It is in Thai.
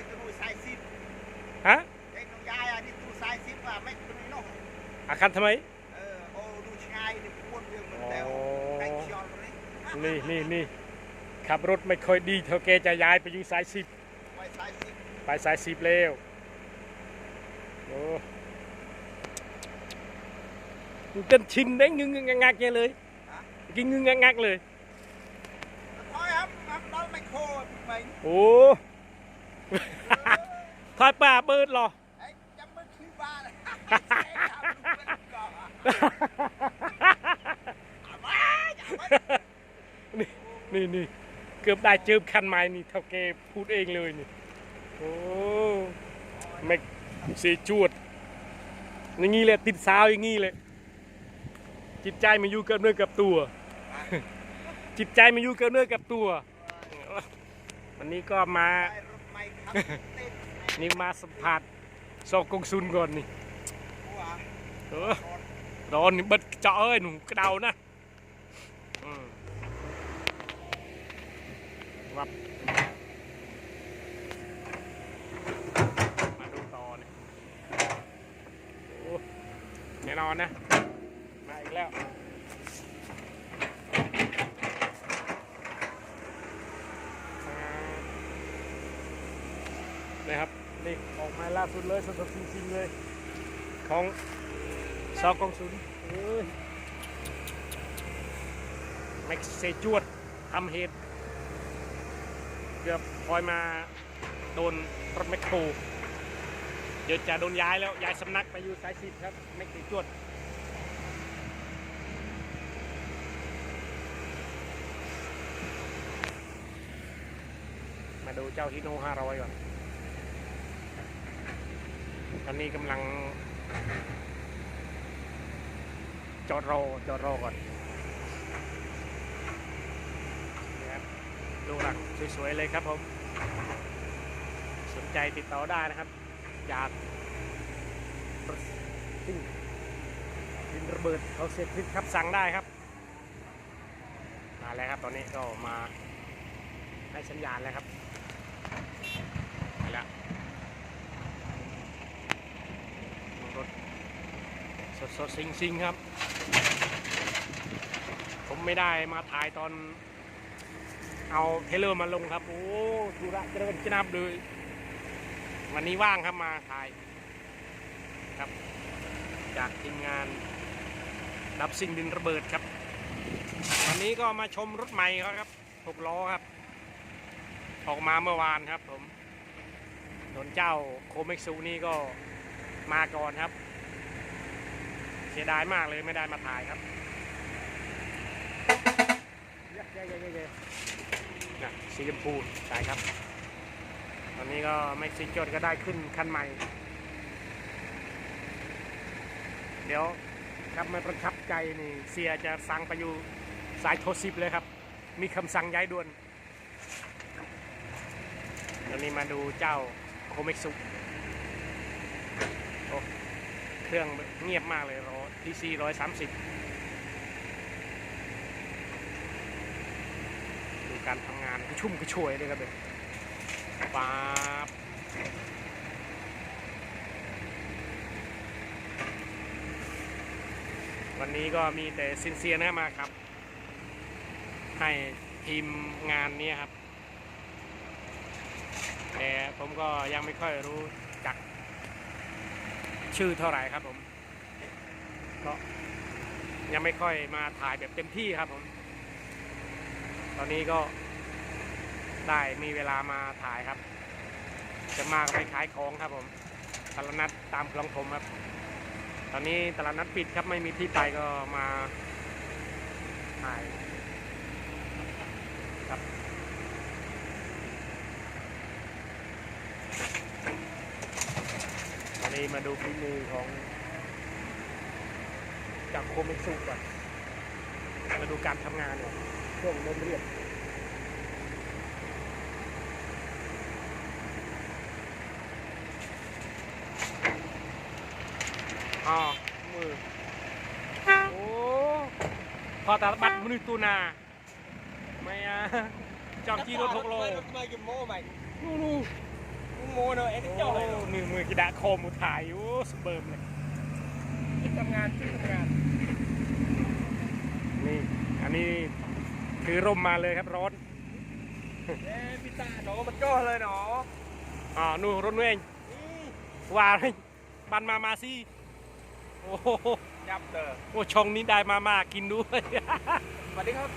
ยตัวสายซิปฮะเด็กน้องยายอันนี้ตัวสายซิปว่าไม่ตัวนี้เนาะอาคันทำไมเออโอ้ดูชายนี่ปวดเรื่องมันแต่ไอ้เชียวเลยนี่นี่นี่ขับรถไม่ค่อยดีเท่าแกจะย้ายไปอยู่สายสิบไว้สายซิปไปสายสิบแล้วโอ้มันเต้นชินได้งึงงงงักๆเนี่ยเลยฮะกินงึงงักงักๆเลยถอยครับครับเราไม่โคตรไปโอ้ ทอยป่าเบิดเหรอไอ้จำมันคือบ้าเลยไอ้เจ๊ทำลูกเป็นก่อนเอาไว้เอาไว้นี่นี่นี่เกือบได้เจิมคันไม้นี่เท่าแกพูดเองเลยนี่โอ้ไม่เสียจวดอย่างงี้เลยติดสาวอย่างงี้เลย จิตใจมันอยู่กับเนื้อกับตัว จิตใจมันอยู่กับเนื้อกับตัว วันนี้ก็มา ไอ้รถไม่ขับเต้นนี่มาสัมผัสซอกกงซุนก่อนนี่หัวเออร้อนนี่เบิดเจาะเอ้ยหนูกระเดานะอืมวับมาดูต่อเนี่ยโอ้แน่นอนนะ มาอีกแล้ว นะครับนี่ออกมาล่าสุดเลยสดๆจริงๆเลย ของซอกองศูนย์เอ้ยแม็กเซจวดทำเหตุเกือบพลอยมาโดนรถแมคโครเดี๋ยวจะโดนย้ายแล้วย้ายสำนักไปอยู่สายสิบครับแม็กเซจวดมาดูเจ้าฮิโน500ก่อนต อนนี้กำลัง จอดรอจอดรอก่อนนี่ครับดูหลังสวยๆเลยครับผม สนใจติดต่อได้นะครับ จากรถซิ่งดินระเบิดเขาเสร็จพิษครับสั่งได้ครับ มาแล้วครับตอนนี้ก็มาให้สัญญาณแล้วครับไปแล้ว รถสดสดๆสิงสิงๆครับ ผมไม่ได้มาถ่ายตอน เอาเทเลอร์มาลงครับ โอ้ธุระเจริญจนับเลยวันนี้ว่างครับมาถ่ายครับ จากทีมงานดับสิ่งดินระเบิดครับ วันนี้ก็มาชมรถใหม่เขาครับหกล้อครับ ออกมาเมื่อวานครับผมถนนเจ้าโคเม็กซูนี่ก็ มาก่อนครับ เสียดายมากเลยไม่ได้มาถ่ายครับเย้เย้เย้นะสีชมพูใช่ครับ ตอนนี้ก็ไม่ซิจดก็ได้ขึ้นคันใหม่ เดี๋ยวครับไม่ประทับใจนี่เสียจะสั่งไปอยู่สายโทรสิบเลยครับ มีคำสั่งย้ายด่วนตอนนี้มาดูเจ้าโคเม็กซุ เครื่องเงียบมากเลยรอทีซีร้อยสามสิบดูการทำงานกระชุ่มกระชวยเลยครับเลยป๊าบวันนี้ก็มีแต่ซินเซียนะมาครับ ให้ทีมงานนี้ครับ แต่ผมก็ยังไม่ค่อยรู้จัก ชื่อเท่าไหร่ครับผมก็ยังไม่ค่อยมาถ่ายแบบเต็มที่ครับผม ตอนนี้ก็ได้มีเวลามาถ่ายครับ จะมาไปขายของครับผมตลาดนัดตามคลองผมครับ ตอนนี้ตลาดนัดปิดครับไม่มีที่ไปก็มาถ่ายครับ ตอ นี้มาดูฝีมือของจากโคมิสุก่อนมาดูการทำงานเนี่ยช่วงเริ่มเรียบอ๋อมือ โอ้พอตาบัดมนุษย์ตูนาไม่อะจอมจีรถหกโลไม่กี่โม่ใหม่นู่น นู่นโมเนอะไอ้ที่เจ้าเลยโอ้นี่มือกีดาโคมอุถ่ายโอ้สเบิร์มเลยที่ทำงานที่ทำงานนี่อันนี้ถือร่มมาเลยครับร้อนเอ้พิซซ่าหนอมันจ้อเลยหนออ่านู่นรถนู่นเองว่าเลยบันมามาสิโอ้โห ยับเด้อโอ้ช่องนี้ได้มามากินด้วย สวัสดีครับ